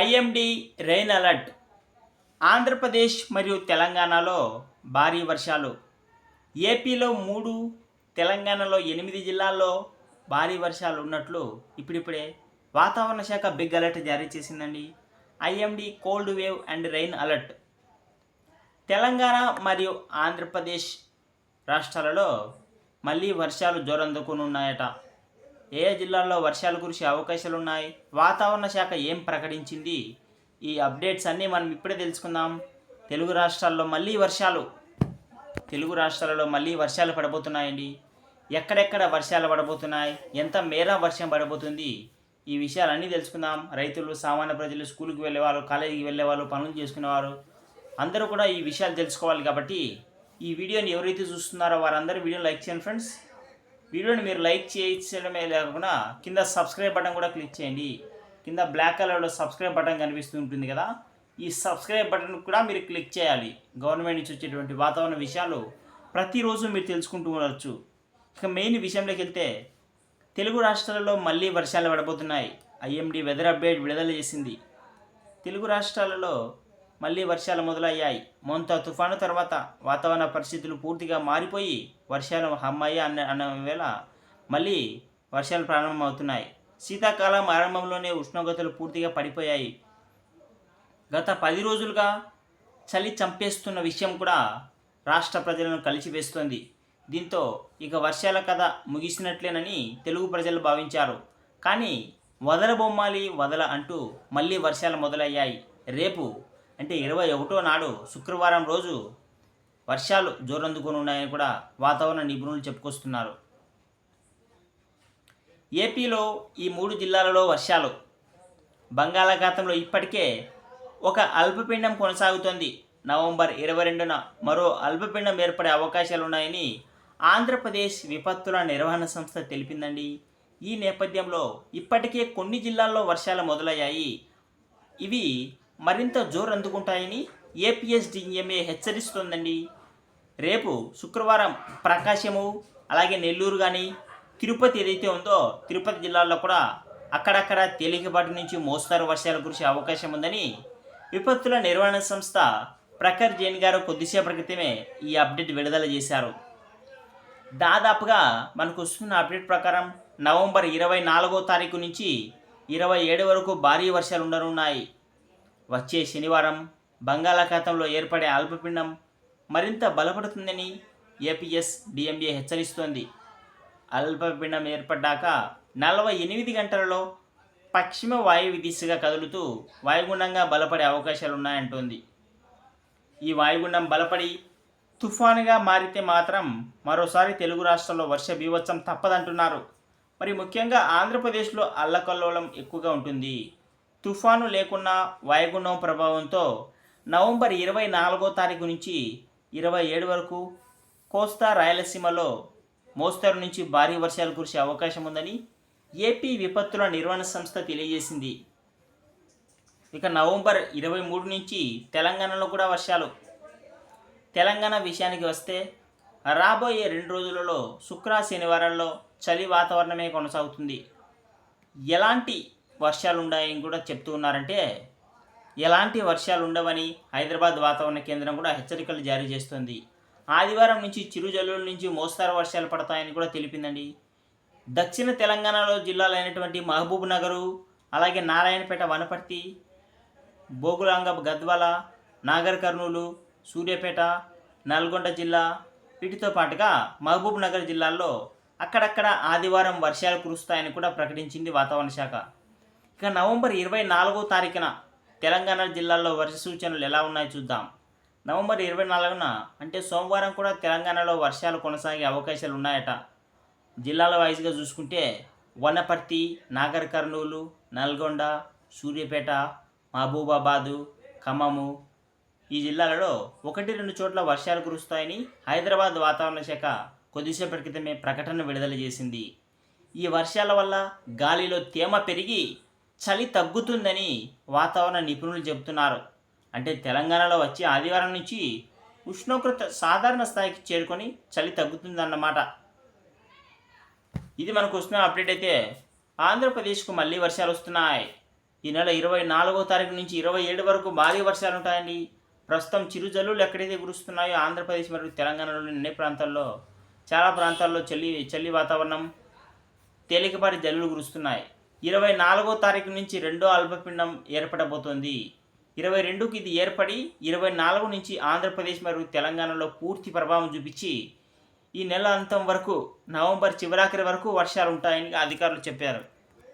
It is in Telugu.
IMD rain alert. ఆంధ్రప్రదేశ్ మరియు తెలంగాణలో భారీ వర్షాలు. ఏపీలో మూడు తెలంగాణలో ఎనిమిది జిల్లాల్లో భారీ వర్షాలు ఉన్నట్లు ఇప్పుడిప్పుడే వాతావరణ శాఖ బిగ్ అలర్ట్ జారీ చేసిందండి. IMD cold wave and rain alert. Telangana మరియు ఆంధ్రప్రదేశ్ రాష్ట్రాలలో మళ్ళీ వర్షాలు జోరందుకునున్నాయట. ఏ జిల్లాల్లో వర్షాలు కురిసే అవకాశాలు ఉన్నాయి వాతావరణ శాఖ ఏం ప్రకటించింది? ఈ అప్డేట్స్ అన్నీ మనం ఇప్పుడే తెలుసుకుందాం. తెలుగు రాష్ట్రాల్లో మళ్ళీ వర్షాలు. తెలుగు రాష్ట్రాలలో మళ్ళీ వర్షాలు పడబోతున్నాయండి. ఎక్కడెక్కడ వర్షాలు పడబోతున్నాయి? ఎంత మేర వర్షం పడబోతుంది? ఈ విషయాలన్నీ తెలుసుకుందాం. రైతులు సామాన్య ప్రజలు స్కూల్కి వెళ్ళేవారు కాలేజీకి వెళ్ళేవారు పనులు చేసుకునేవారు. అందరూ కూడా ఈ విషయాలు తెలుసుకోవాలి కాబట్టి ఈ వీడియోని ఎవరైతే చూస్తున్నారో వారందరూ వీడియో లైక్ చేయండి ఫ్రెండ్స్. వీడియోని మీరు లైక్ చేయించడమే లేకుండా కింద సబ్స్క్రైబ్ బటన్ కూడా క్లిక్ చేయండి. కింద బ్లాక్ కలర్లో సబ్స్క్రైబ్ బటన్ కనిపిస్తూ ఉంటుంది కదా. ఈ సబ్స్క్రైబ్ బటన్ కూడా మీరు క్లిక్ చేయాలి. గవర్నమెంట్ నుంచి వచ్చేటువంటి వాతావరణ విషయాలు ప్రతిరోజు మీరు తెలుసుకుంటూ ఉండవచ్చు ఇక మెయిన్ విషయంలోకి వెళ్తే తెలుగు రాష్ట్రాలలో మళ్ళీ వర్షాలు పడబోతున్నాయి. ఐఎండి వెదర్ అప్డేట్ విడుదల చేసింది. తెలుగు రాష్ట్రాలలో మళ్ళీ వర్షాలు మొదలయ్యాయి. మొంత తుఫాను తర్వాత వాతావరణ పరిస్థితులు పూర్తిగా మారిపోయి వర్షాలు హమ్మాయి అన్న అన్న వేళ మళ్ళీ వర్షాలు ప్రారంభమవుతున్నాయి. శీతాకాలం ఆరంభంలోనే ఉష్ణోగ్రతలు పూర్తిగా పడిపోయాయి. గత పది రోజులుగా చలి చంపేస్తున్న విషయం కూడా రాష్ట్ర ప్రజలను కలిసివేస్తోంది. దీంతో ఇక వర్షాల కథ ముగిసినట్లేనని తెలుగు ప్రజలు భావించారు. కానీ వదల బొమ్మాలి వదల అంటూ మళ్ళీ వర్షాలు మొదలయ్యాయి. రేపు అంటే ఇరవై ఒకటో నాడు శుక్రవారం రోజు వర్షాలు జోరందుకొని ఉన్నాయని కూడా వాతావరణ నిపుణులు చెప్పుకొస్తున్నారు. ఏపీలో ఈ మూడు జిల్లాలలో వర్షాలు బంగాళాఖాతంలో ఇప్పటికే ఒక అల్పపీండం కొనసాగుతోంది. నవంబర్ ఇరవై రెండున మరో అల్పపీండం ఏర్పడే అవకాశాలు ఉన్నాయని ఆంధ్రప్రదేశ్ విపత్తుల నిర్వహణ సంస్థ తెలిపిందండి. ఈ నేపథ్యంలో ఇప్పటికే కొన్ని జిల్లాల్లో వర్షాలు మొదలయ్యాయి. ఇవి మరింత జోరు అందుకుంటాయని ఏపీఎస్డిఎంఏ హెచ్చరిస్తోందండి. రేపు శుక్రవారం ప్రకాశము అలాగే నెల్లూరు కానీ తిరుపతి ఏదైతే ఉందో తిరుపతి జిల్లాలో కూడా అక్కడక్కడ తేలికపాటి నుంచి మోస్తారు వర్షాలు కురిసే అవకాశం ఉందని విపత్తుల నిర్వహణ సంస్థ ప్రఖర్ జైన్ గారు కొద్దిసేపటి క్రితమే ఈ అప్డేట్ విడుదల చేశారు. దాదాపుగా మనకు వస్తున్న అప్డేట్ ప్రకారం నవంబర్ ఇరవై నాలుగో తారీఖు నుంచి ఇరవై ఏడు వరకు భారీ వర్షాలు ఉండనున్నాయి. వచ్చే శనివారం బంగాళాఖాతంలో ఏర్పడే అల్పపీండం మరింత బలపడుతుందని ఏపీఎస్ డిఎంఏ హెచ్చరిస్తోంది. అల్పపీండం ఏర్పడ్డాక నలభై ఎనిమిది గంటలలో పశ్చిమ వాయువు దిశగా కదులుతూ వాయుగుండంగా బలపడే అవకాశాలు ఉన్నాయంటోంది ఈ వాయుగుండం బలపడి తుఫానుగా మారితే మాత్రం మరోసారి తెలుగు రాష్ట్రాల్లో వర్ష బీభత్సం తప్పదంటున్నారు. మరి ముఖ్యంగా ఆంధ్రప్రదేశ్లో అల్లకల్లోలం ఎక్కువగా ఉంటుంది. తుఫాను లేకున్నా వాయుగుండం ప్రభావంతో నవంబర్ ఇరవై నాలుగో తారీఖు నుంచి ఇరవై ఏడు వరకు కోస్తా రాయలసీమలో మోస్తరు నుంచి భారీ వర్షాలు కురిసే అవకాశం ఉందని ఏపీ విపత్తుల నిర్వహణ సంస్థ తెలియజేసింది. ఇక నవంబర్ ఇరవై మూడు నుంచి తెలంగాణలో కూడా వర్షాలు. తెలంగాణ విషయానికి వస్తే రాబోయే రెండు రోజులలో శుక్ర శనివారాల్లో చలి వాతావరణమే కొనసాగుతుంది. ఎలాంటి వర్షాలు ఉన్నాయని కూడా చెప్తూ ఉన్నారంటే ఎలాంటి వర్షాలు ఉండవని హైదరాబాద్ వాతావరణ కేంద్రం కూడా హెచ్చరికలు జారీ చేస్తుంది. ఆదివారం నుంచి చిరుజల్లుల నుంచి మోస్తారు వర్షాలు పడతాయని కూడా తెలిపిందండి. దక్షిణ తెలంగాణలో జిల్లాలైనటువంటి మహబూబ్ నగరు అలాగే నారాయణపేట వనపర్తి బోగులాంగ గద్వాల నాగర్ కర్నూలు సూర్యాపేట నల్గొండ జిల్లా వీటితో పాటుగా మహబూబ్ నగర్ జిల్లాల్లో అక్కడక్కడ ఆదివారం వర్షాలు కురుస్తాయని కూడా ప్రకటించింది వాతావరణ శాఖ. ఇక నవంబర్ ఇరవై నాలుగో తారీఖున తెలంగాణ జిల్లాల్లో వర్ష సూచనలు ఎలా ఉన్నాయో చూద్దాం. నవంబర్ ఇరవై నాలుగున అంటే సోమవారం కూడా తెలంగాణలో వర్షాలు కొనసాగే అవకాశాలు ఉన్నాయట. జిల్లాల వైజ్గా చూసుకుంటే వనపర్తి నాగర్ కర్నూలు నల్గొండ సూర్యాపేట మహబూబాబాదు ఖమ్మము ఈ జిల్లాలలో ఒకటి రెండు చోట్ల వర్షాలు కురుస్తాయని హైదరాబాద్ వాతావరణ శాఖ కొద్దిసేపటి క్రితమే ప్రకటన విడుదల చేసింది. ఈ వర్షాల వల్ల గాలిలో తేమ పెరిగి చలి తగ్గుతుందని వాతావరణ నిపుణులు చెబుతున్నారు. అంటే తెలంగాణలో వచ్చి ఆదివారం నుంచి ఉష్ణోగ్రత సాధారణ స్థాయికి చేరుకొని చలి తగ్గుతుందన్నమాట. ఇది మనకు వస్తున్న అప్డేట్ అయితే ఆంధ్రప్రదేశ్కు మళ్ళీ వర్షాలు వస్తున్నాయి. ఈ నెల ఇరవై నాలుగో తారీఖు నుంచి ఇరవై ఏడు వరకు భారీ వర్షాలు ఉంటాయండి. ప్రస్తుతం చిరుజల్లులు ఎక్కడైతే కురుస్తున్నాయో ఆంధ్రప్రదేశ్ మరియు తెలంగాణలోని అన్ని ప్రాంతాల్లో చాలా ప్రాంతాల్లో చలి చలి వాతావరణం తేలికపాటి జల్లులు కురుస్తున్నాయి. ఇరవై నాలుగో తారీఖు నుంచి రెండో అల్పపిండం ఏర్పడబోతోంది. ఇరవై రెండుకి ఇది ఏర్పడి ఇరవై నాలుగు నుంచి ఆంధ్రప్రదేశ్ మరియు తెలంగాణలో పూర్తి ప్రభావం చూపించి ఈ నెల అంతం వరకు నవంబర్ చివరాఖరి వరకు వర్షాలు ఉంటాయని అధికారులు చెప్పారు.